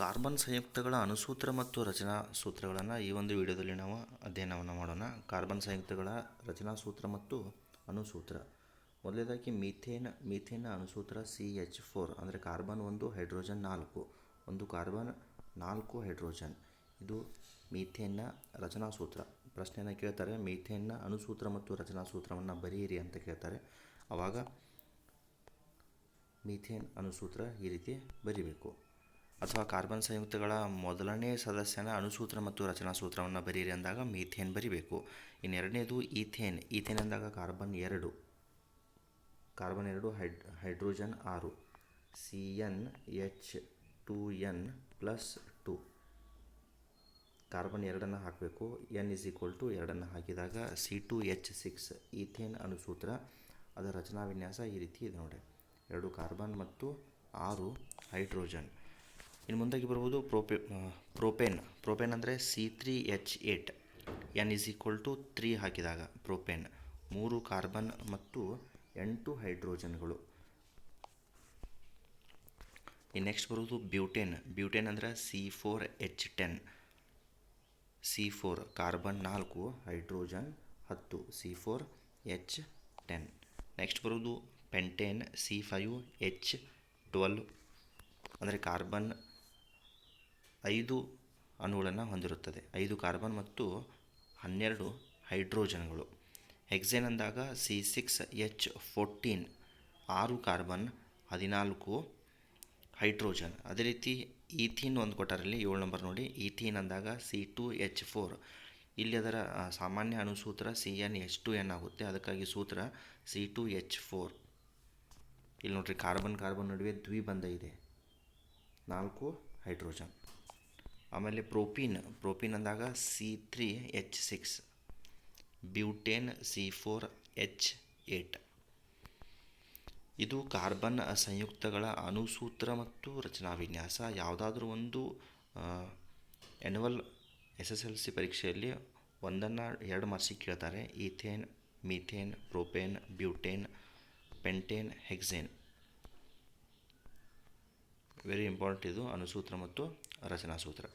Carbon ಸಂಯುಕ್ತಗಳ ಅನುಸೂತ್ರ ಮತ್ತು ರಚನಾ ಸೂತ್ರಗಳನ್ನು ಈ ಒಂದು ವಿಡಿಯೋದಲ್ಲಿ ನಾವು ಅಧ್ಯಯನವನ್ನು ಮಾಡೋಣ. ಕಾರ್ಬನ್ ಸಂಯುಕ್ತಗಳ ರಚನಾ ಸೂತ್ರ ಮತ್ತು ಅಣುಸೂತ್ರ ಮೊದಲನೇದಾಗಿ ಮೀಥೇನ್ ಮೀಥೇನ್ ಅನುಸೂತ್ರ ಸಿ ಎಚ್ ಫೋರ್, ಅಂದರೆ ಕಾರ್ಬನ್ ಒಂದು, ಹೈಡ್ರೋಜನ್ ನಾಲ್ಕು. ಒಂದು ಕಾರ್ಬನ್, ನಾಲ್ಕು ಹೈಡ್ರೋಜನ್. ಇದು ಮೀಥೇನ್ನ ರಚನಾ ಸೂತ್ರ. ಪ್ರಶ್ನೆಯನ್ನು ಕೇಳ್ತಾರೆ ಮೀಥೇನ್ನ ಅನುಸೂತ್ರ ಮತ್ತು ರಚನಾ ಸೂತ್ರವನ್ನು ಬರೆಯಿರಿ ಅಂತ ಕೇಳ್ತಾರೆ. ಆವಾಗ ಮೀಥೇನ್ ಅನುಸೂತ್ರ ಈ ರೀತಿ ಬರಿಬೇಕು. ಅಥವಾ ಕಾರ್ಬನ್ ಸಂಯುಕ್ತಗಳ ಮೊದಲನೇ ಸದಸ್ಯನ ಅಣುಸೂತ್ರ ಮತ್ತು ರಚನಾ ಸೂತ್ರವನ್ನು ಬರೀರಿ ಅಂದಾಗ ಮೀಥೇನ್ ಬರಿಬೇಕು. ಇನ್ನೆರಡನೇದು ಈಥೇನ್. ಈಥೇನ್ ಅಂದಾಗ ಕಾರ್ಬನ್ ಎರಡು. ಕಾರ್ಬನ್ ಎರಡು, ಹೈಡ್, ಹೈಡ್ರೋಜನ್ ಆರು. C N H two N plus two carbon ಎರಡನ್ನು ಹಾಕಬೇಕು. ಎನ್ ಇಸ್ ಈಕ್ವಲ್ ಟು ಎರಡನ್ನು ಹಾಕಿದಾಗ C two H six ethane ಅಣುಸೂತ್ರ. ಅದರ ರಚನಾ ವಿನ್ಯಾಸ ಈ ರೀತಿ ಇದೆ ನೋಡಿ. ಎರಡು ಕಾರ್ಬನ್ ಮತ್ತು ಆರು ಹೈಡ್ರೋಜನ್. ಇನ್ನು ಮುಂದಾಗಿ ಬರ್ಬೋದು ಪ್ರೋಪೆ ಪ್ರೋಪೇನ್. ಪ್ರೋಪೇನ್ ಅಂದರೆ C three H eight N is equal to three ಹಾಕಿದಾಗ ಪ್ರೋಪೇನ್. ಮೂರು ಕಾರ್ಬನ್ ಮತ್ತು ಎಂಟು ಹೈಡ್ರೋಜನ್ಗಳು. ಇನ್ನು ನೆಕ್ಸ್ಟ್ ಬರೋದು ಬ್ಯೂಟೇನ್. ಬ್ಯೂಟೇನ್ ಅಂದರೆ C four H ten C four carbon ನಾಲ್ಕು, ಹೈಡ್ರೋಜನ್ ಹತ್ತು. C four H ten next ಬರೋದು pentane C five H twelve ಅಂದರೆ ಕಾರ್ಬನ್ ಐದು ಅಣುಗಳನ್ನು ಹೊಂದಿರುತ್ತದೆ. ಐದು ಕಾರ್ಬನ್ ಮತ್ತು ಹನ್ನೆರಡು ಹೈಡ್ರೋಜನ್ಗಳು. ಹೆಕ್ಸೇನ್ ಅಂದಾಗ ಸಿ ಸಿಕ್ಸ್ ಎಚ್ ಫೋರ್ಟೀನ್, ಆರು ಕಾರ್ಬನ್, ಹದಿನಾಲ್ಕು ಹೈಡ್ರೋಜನ್. ಅದೇ ರೀತಿ ಈಥೀನ್ ಒಂದು ಕೊಟ್ಟಾರಲ್ಲಿ ಏಳು ನಂಬರ್ ನೋಡಿ. ಈಥೀನ್ ಅಂದಾಗ ಸಿ ಟು ಎಚ್ ಫೋರ್. ಇಲ್ಲಿ ಅದರ ಸಾಮಾನ್ಯ ಅಣುಸೂತ್ರ C N H two N ಆಗುತ್ತೆ. ಅದಕ್ಕಾಗಿ ಸೂತ್ರ ಸಿ ಟು ಎಚ್ ಫೋರ್. ಇಲ್ಲಿ ನೋಡ್ರಿ, ಕಾರ್ಬನ್ ಕಾರ್ಬನ್ ನಡುವೆ ದ್ವಿಬಂಧ ಇದೆ. ನಾಲ್ಕು ಹೈಡ್ರೋಜನ್. ಆಮೇಲೆ ಪ್ರೋಪೀನ್ ಪ್ರೋಪೀನ್ ಅಂದಾಗ C three H six, butane C four H eight. ಇದು ಕಾರ್ಬನ್ ಸಂಯುಕ್ತಗಳ ಅನುಸೂತ್ರ ಮತ್ತು ರಚನಾ ವಿನ್ಯಾಸ. ಯಾವುದಾದ್ರೂ ಒಂದು annual S S L C ಪರೀಕ್ಷೆಯಲ್ಲಿ ಒಂದನ್ನು ಎರಡು ಮಾರ್ಕ್ಸಿಗೆ ಕೇಳ್ತಾರೆ. Ethane, methane, propane, butane, pentane, hexane. Very important ಇದು ಅನುಸೂತ್ರ ಮತ್ತು ರಚನಾ ಸೂತ್ರ.